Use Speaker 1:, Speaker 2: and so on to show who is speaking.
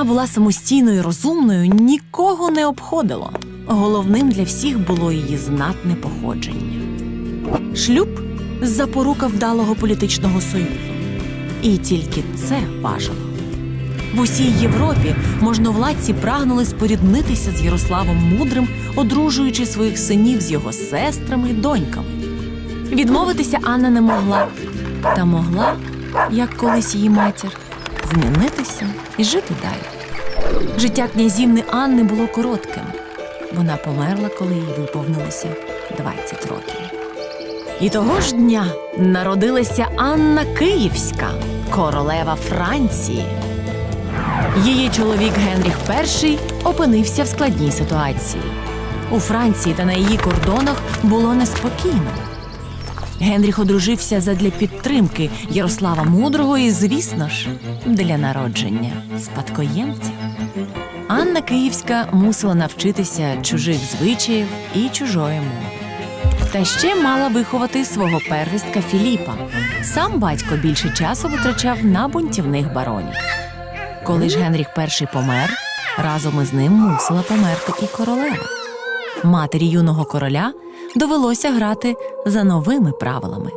Speaker 1: вона була самостійною і розумною, нікого не обходило. Головним для всіх було її знатне походження. Шлюб запорука вдалого політичного союзу. І тільки це важило. В усій Європі можновладці прагнули споріднитися з Ярославом Мудрим, одружуючи своїх синів з його сестрами й доньками. Відмовитися Анна не могла, та могла, як колись її матір, змінитися і жити далі. Життя князівни Анни було коротким. Вона померла, коли їй виповнилося 20 років. І того ж дня народилася Анна Київська, королева Франції. Її чоловік Генріх І опинився в складній ситуації. У Франції та на її кордонах було неспокійно. Генріх одружився задля підтримки Ярослава Мудрого і, звісно ж, для народження спадкоємця. Анна Київська мусила навчитися чужих звичаїв і чужої мови. Та ще мала виховати свого первістка Філіпа. Сам батько більше часу витрачав на бунтівних баронів. Коли ж Генріх І помер, разом із ним мусила померти і королева. Матері юного короля довелося грати за новими правилами.